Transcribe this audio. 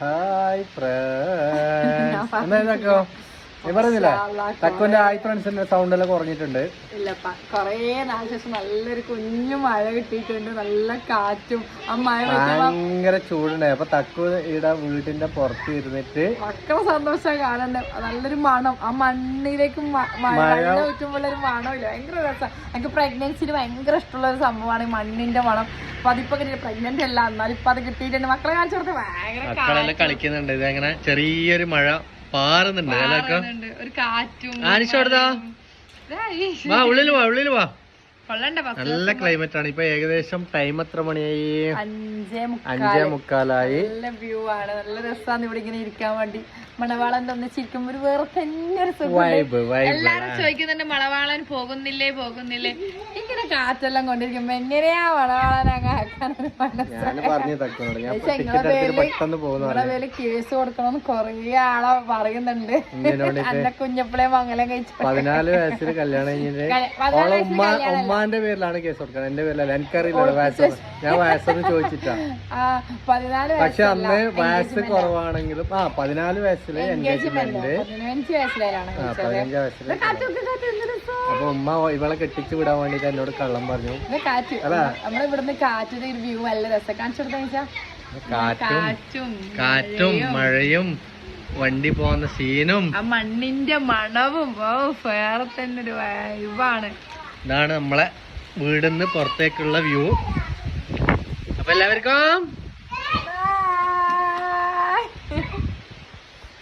Hi friends എന്നാ നീ പറയുന്നില്ലേ തക്കുവിന്റെ ഫ്രണ്ട്സിന്റെ സൗണ്ട് എല്ലാം കുറഞ്ഞിട്ടുണ്ട്. ഇല്ലപ്പ കൊറേ നാൾ ശേഷം നല്ലൊരു കുഞ്ഞു മഴ കിട്ടിയിട്ടുണ്ട് നല്ല കാറ്റും. ആ മഴ ഭയങ്കര ചൂടുണ്ടായി അപ്പൊ തക്കു ഇവിടെ വീടിന്റെ പുറത്ത് ഇരുന്നിട്ട് മക്കളെ സന്തോഷം കാണണ്ടേ? നല്ലൊരു മണം. ആ മണ്ണിലേക്ക് മ- മ- വെള്ളം ഊറ്റുമ്പോൾ ഒരു മണമില്ല. ഭയങ്കര രസം. എനിക്ക് പ്രഗ്നൻസിന് ഭയങ്കര ഇഷ്ടമുള്ള ഒരു സംഭവമാണ് ഈ മണ്ണിന്റെ മണം. അപ്പൊ അതിപ്പോ പ്രഗ്നന്റ് അല്ല എന്നാലും ഇപ്പൊ അത് കിട്ടിയിട്ടുണ്ട്. മക്കളെ കാണിച്ചു കൊടുത്ത് ഭയങ്കര കളിക്കുന്നുണ്ട്. ഇത് അങ്ങനെ ചെറിയൊരു മഴ പാറുന്നുണ്ട് ഒരു കാറ്റും ആനിഷ് വാ ഉള്ളിൽ വാ ഉള്ളിൽ വാ. നല്ല ക്ലൈമറ്റ് ആണ്. ഇപ്പൊ ഏകദേശം ടൈം എത്ര മണിയായി? അഞ്ചേ മുക്കാൽ അഞ്ചേ മുക്കാലായി. നല്ല വ്യൂ ആണ്. നല്ല രസമാണ് ഇവിടെ ഇങ്ങനെ ഇരിക്കാൻ വേണ്ടി. മണവാളന്റെ ഒന്നിച്ചിരിക്കും ഒരു വേറെ തന്നെ ഒരു സുഖം വൈബ് വൈബ് എല്ലാരും ചോദിക്കുന്നുണ്ട് മണവാളൻ പോകുന്നില്ലേ പോകുന്നില്ലേ? ഇങ്ങനെ കാറ്റെല്ലാം കൊണ്ടിരിക്കുമ്പോ എങ്ങനെയാ മണവാളൻ അങ്ങ് കേസ് കൊടുക്കണമെന്ന് കൊറേ ആളെ പറയുന്നുണ്ട്. എന്റെ കുഞ്ഞപ്പിളെ മംഗലം കഴിച്ചു പതിനാല് വയസ്സിൽ കല്യാണം കഴിഞ്ഞിട്ട് ഉമ്മ ഉമ്മാന്റെ പേരിലാണ് കേസ് കൊടുക്കുന്നത്. എന്റെ പേരിലല്ല എനിക്കറിയില്ല വയസ്സ് ഞാൻ വയസ്സൊന്നും ചോദിച്ചിട്ടാ പക്ഷെ അന്ന് വയസ്സ് കുറവാണെങ്കിലും ആ പതിനാല് വയസ്സിൽ എൻഗേജ്മെന്റ് പതിനഞ്ച് വയസ്സിൽ അപ്പൊ ഉമ്മ ഇവളെ കെട്ടിച്ചു വിടാൻ വേണ്ടിട്ട് എന്നോട് കള്ളം പറഞ്ഞു. ഇത് കാറ്റ്. നമ്മളെ ഇവിടുന്ന് കാറ്റിന്റെ ഒരു വ്യൂ നല്ല രസം. കാണിച്ചു കൊടുത്താ കാറ്റും കാറ്റും മഴയും. വണ്ടി പോകുന്ന സീനും ആ മണ്ണിന്റെ മണവും ഓ വേറെ തന്നെ ഒരു വൈബാണ് ഇതാണ് നമ്മളെ വീടിന്ന് പുറത്തേക്കുള്ള വ്യൂ. അപ്പൊ എല്ലാവർക്കും